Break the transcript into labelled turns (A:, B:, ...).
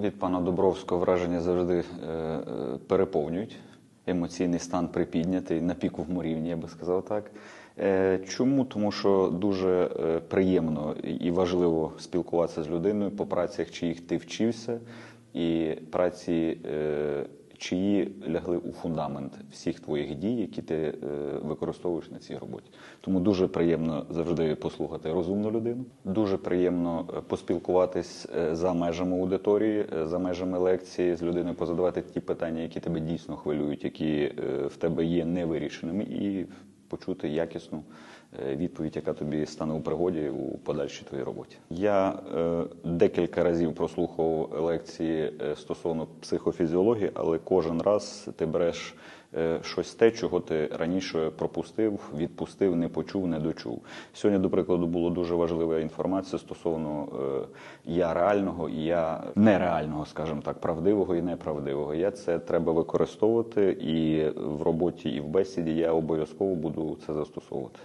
A: Від пана Добровського враження завжди е, е, переповнюють. Емоційний стан припіднятий на піковому рівні, я би сказав так. Е, Чому? Тому що дуже приємно і важливо спілкуватися з людиною по працях, чиїх ти вчився, і праці, чиї лягли у фундамент всіх твоїх дій, які ти е, використовуєш на цій роботі. Тому дуже приємно завжди послухати розумну людину. Дуже приємно е, поспілкуватись е, за межами аудиторії, за межами лекції, з людиною позадавати ті питання, які тебе дійсно хвилюють, які в тебе є невирішеними, і почути якісну е, відповідь, яка тобі стане у пригоді у подальшій твоїй роботі. Я е, декілька разів прослухав лекції е, стосовно психофізіології, але кожен раз ти береш щось те, чого ти раніше пропустив, відпустив, не почув, не дочув. Сьогодні, до прикладу, було дуже важлива інформація стосовно е, я реального і я нереального, скажімо так, правдивого і неправдивого. Я це треба використовувати і в роботі, і в бесіді я обов'язково буду це застосовувати.